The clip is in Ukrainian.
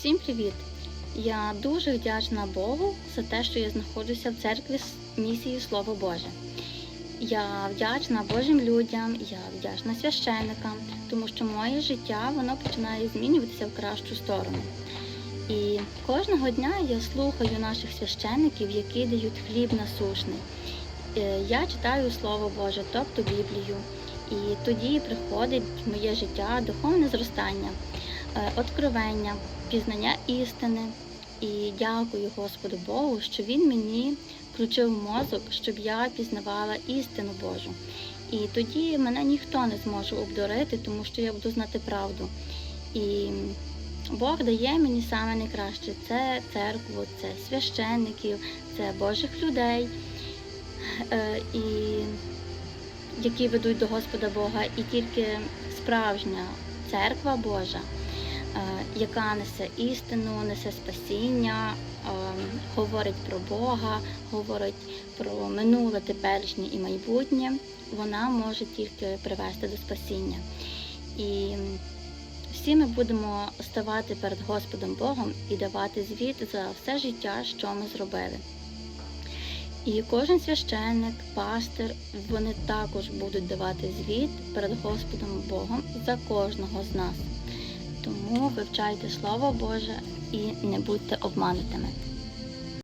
Всім привіт! Я дуже вдячна Богу за те, що я знаходжуся в церкві з місією Слово Боже. Я вдячна Божим людям, я вдячна священникам, тому що моє життя воно починає змінюватися в кращу сторону. І кожного дня я слухаю наших священників, які дають хліб насушний. Е, Я читаю Слово Боже, тобто Біблію. І тоді приходить моє життя духовне зростання, е, откровення, пізнання істини. І дякую Господу Богу, що Він мені включив мозок, щоб я пізнавала істину Божу. І тоді мене ніхто не зможе обдурити, тому що я буду знати правду. І Бог дає мені саме найкраще це церкву, це священників, це Божих людей, е, і, які ведуть до Господа Бога, і тільки справжня церква Божа, яка несе істину, несе спасіння, е, говорить про Бога, говорить про минуле, теперішнє і майбутнє, вона може тільки привести до спасіння. І всі ми будемо ставати перед Господом Богом і давати звіт за все життя, що ми зробили. І кожен священник, пастир, вони також будуть давати звіт перед Господом Богом за кожного з нас. Тому вивчайте Слово Боже і не будьте обманутими.